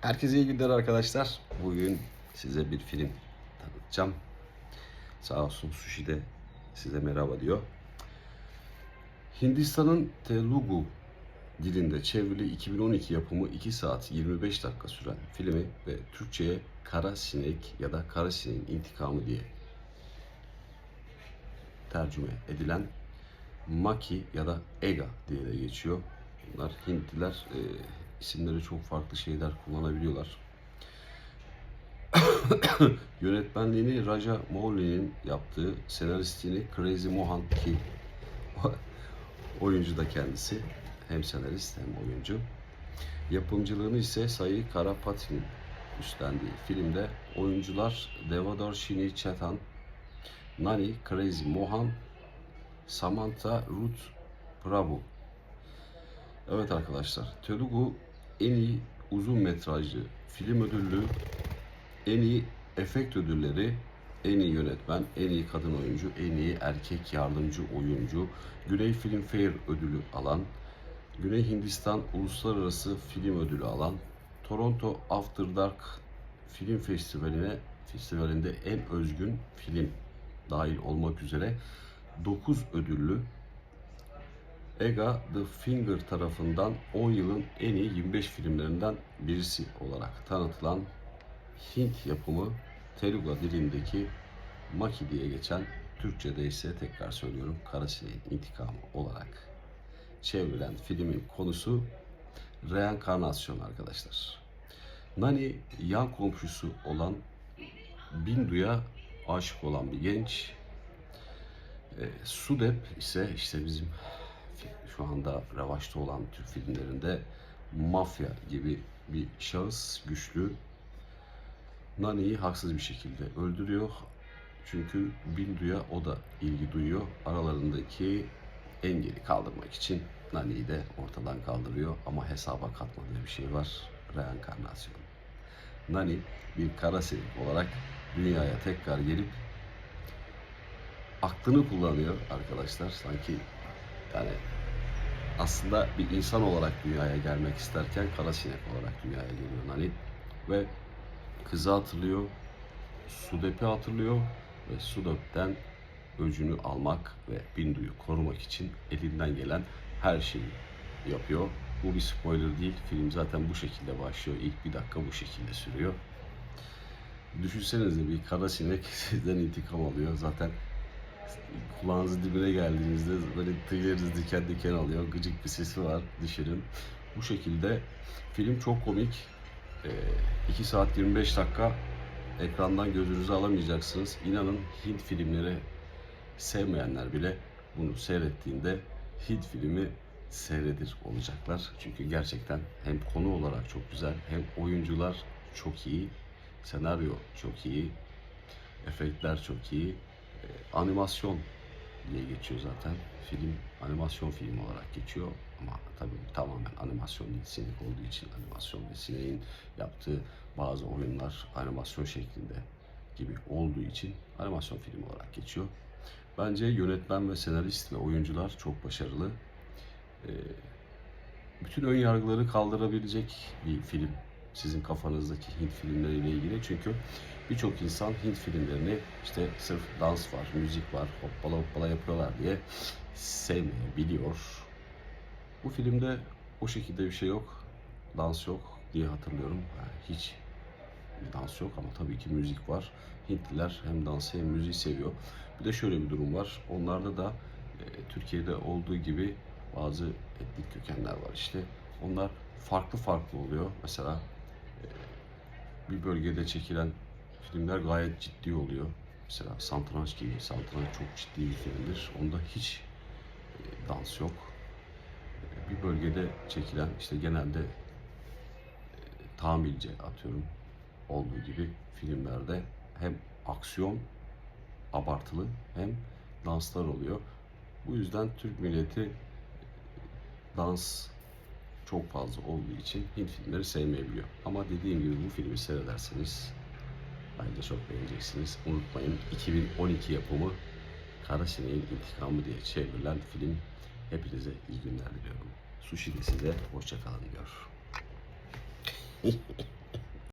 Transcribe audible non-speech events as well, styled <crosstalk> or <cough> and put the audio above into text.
Herkese iyi günler arkadaşlar. Bugün size bir film tanıtacağım. Sağ olsun Sushi de size merhaba diyor. Hindistan'ın Telugu dilinde çevrili 2012 yapımı 2 saat 25 dakika süren filmi ve Türkçe'ye Kara Sinek ya da Kara Sinek'in intikamı diye tercüme edilen Maki ya da Ega diye de geçiyor. Bunlar Hintliler e, isimleri çok farklı şeyler kullanabiliyorlar. <coughs> Yönetmenliğini Raja Mouli'nin yaptığı, senaristliğini Crazy Mohan ki <laughs> oyuncu da kendisi. Hem senarist hem oyuncu. Yapımcılığını ise Sayı Karapati'nin üstlendiği filmde oyuncular Devador Shini Chetan, Nani Crazy Mohan, Samantha Ruth Prabhu. Evet arkadaşlar, Telugu en iyi uzun metrajlı film ödüllü, en iyi efekt ödülleri, en iyi yönetmen, en iyi kadın oyuncu, en iyi erkek yardımcı oyuncu, Güney Film Fair ödülü alan, Güney Hindistan Uluslararası Film Ödülü alan, Toronto After Dark Film Festivali'ne festivalinde en özgün film dahil olmak üzere 9 ödüllü Ega The Finger tarafından 10 yılın en iyi 25 filmlerinden birisi olarak tanıtılan Hint yapımı Telugu dilindeki Maki diye geçen Türkçe'de ise tekrar söylüyorum Karasineğin intikamı olarak çevrilen filmin konusu reenkarnasyon arkadaşlar. Nani yan komşusu olan Bindu'ya aşık olan bir genç. E, Sudep ise işte bizim şu anda revaçta olan Türk filmlerinde mafya gibi bir şahıs güçlü Nani'yi haksız bir şekilde öldürüyor. Çünkü Bindu'ya o da ilgi duyuyor. Aralarındaki engeli kaldırmak için Nani'yi de ortadan kaldırıyor. Ama hesaba katmadığı bir şey var. Reenkarnasyon. Nani bir kara sinek olarak dünyaya tekrar gelip aklını kullanıyor arkadaşlar. Sanki yani aslında bir insan olarak dünyaya gelmek isterken kara sinek olarak dünyaya geliyor Nani. Ve kızı hatırlıyor, Sudep'i hatırlıyor ve Sudep'ten öcünü almak ve Bindu'yu korumak için elinden gelen her şeyi yapıyor. Bu bir spoiler değil. Film zaten bu şekilde başlıyor. İlk bir dakika bu şekilde sürüyor. Düşünsenize bir kara sinek <laughs> sizden intikam alıyor. Zaten kulağınızın dibine geldiğinizde böyle tüyleriniz diken diken alıyor. Gıcık bir sesi var. Düşünün. Bu şekilde film çok komik. 2 saat 25 dakika ekrandan gözünüzü alamayacaksınız. İnanın Hint filmleri sevmeyenler bile bunu seyrettiğinde Hint filmi seyredir olacaklar. Çünkü gerçekten hem konu olarak çok güzel hem oyuncular çok iyi, senaryo çok iyi, efektler çok iyi, e, animasyon diye geçiyor zaten. Film animasyon film olarak geçiyor ama tabii tamamen animasyon değil, sinek olduğu için animasyon ve sineğin yaptığı bazı oyunlar animasyon şeklinde gibi olduğu için animasyon film olarak geçiyor. Bence yönetmen ve senarist ve oyuncular çok başarılı. Ee, bütün ön yargıları kaldırabilecek bir film sizin kafanızdaki Hint filmleriyle ilgili. Çünkü birçok insan Hint filmlerini işte sırf dans var, müzik var, hoppala hoppala yapıyorlar diye sevmeyebiliyor. Bu filmde o şekilde bir şey yok. Dans yok diye hatırlıyorum. Hiç dans yok ama tabii ki müzik var. Hintliler hem dansı hem müziği seviyor. Bir de şöyle bir durum var. Onlarda da e, Türkiye'de olduğu gibi bazı etnik kökenler var işte. Onlar farklı farklı oluyor. Mesela bir bölgede çekilen filmler gayet ciddi oluyor. Mesela Santranç gibi. Santranç çok ciddi bir filmdir. Onda hiç e, dans yok. E, bir bölgede çekilen işte genelde e, tamirci atıyorum olduğu gibi filmlerde hem aksiyon abartılı hem danslar oluyor. Bu yüzden Türk milleti dans çok fazla olduğu için Hint filmleri sevmeyebiliyor. Ama dediğim gibi bu filmi seyrederseniz bence çok beğeneceksiniz. Unutmayın 2012 yapımı Kara Sineğin İntikamı diye çevrilen film. Hepinize iyi günler diliyorum. Sushi de size hoşçakalın diyor.